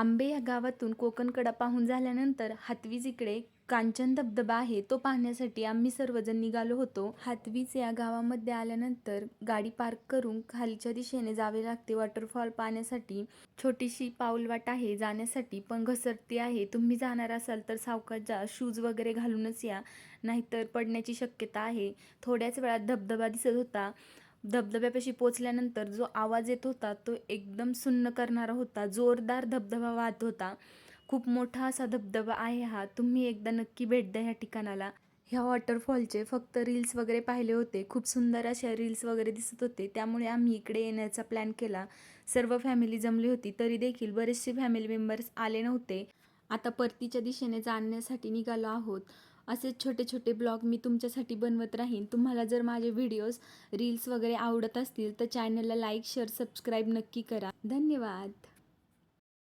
आंबे या गावातून कोकणकडा पाहून झाल्यानंतर हातवीज इकडे कांचन धबधबा आहे तो पाहण्यासाठी आम्ही सर्वजण निघालो होतो. हातवीज या गावामध्ये आल्यानंतर गाडी पार्क करून खालच्या दिशेने जावे लागते. वॉटरफॉल पाहण्यासाठी छोटीशी पाऊलवाट आहे जाण्यासाठी पण घसरती आहे. तुम्ही जाणार असाल तर सावकाश जा शूज वगैरे घालूनच या नाहीतर पडण्याची शक्यता आहे. थोड्याच वेळात धबधबा दिसत होता. धबधब्यापाशी पोचल्यानंतर जो आवाज येत होता तो एकदम सुन्न करणारा होता जोरदार धबधबा वाहत होता. खूप मोठा असा धबधबा आहे हा. तुम्ही एकदा नक्की भेट द्या ह्या ठिकाणाला. ह्या वॉटरफॉलचे फक्त रील्स वगैरे पाहिले होते. खूप सुंदर अशा रील्स वगैरे दिसत होते. त्यामुळे आम्ही इकडे येण्याचा प्लॅन केला. सर्व फॅमिली जमली होती. तरी देखील बरेचसे फॅमिली मेंबर्स आले नव्हते. आता परतीच्या दिशेने जाण्यासाठी निघालो आहोत. असेच छोटे छोटे ब्लॉग मी तुमच्यासाठी बनवत राहीन. तुम्हाला जर माझे व्हिडिओज रील्स वगैरे आवडत असतील तर चॅनलला लाईक शेअर सबस्क्राईब नक्की करा. धन्यवाद.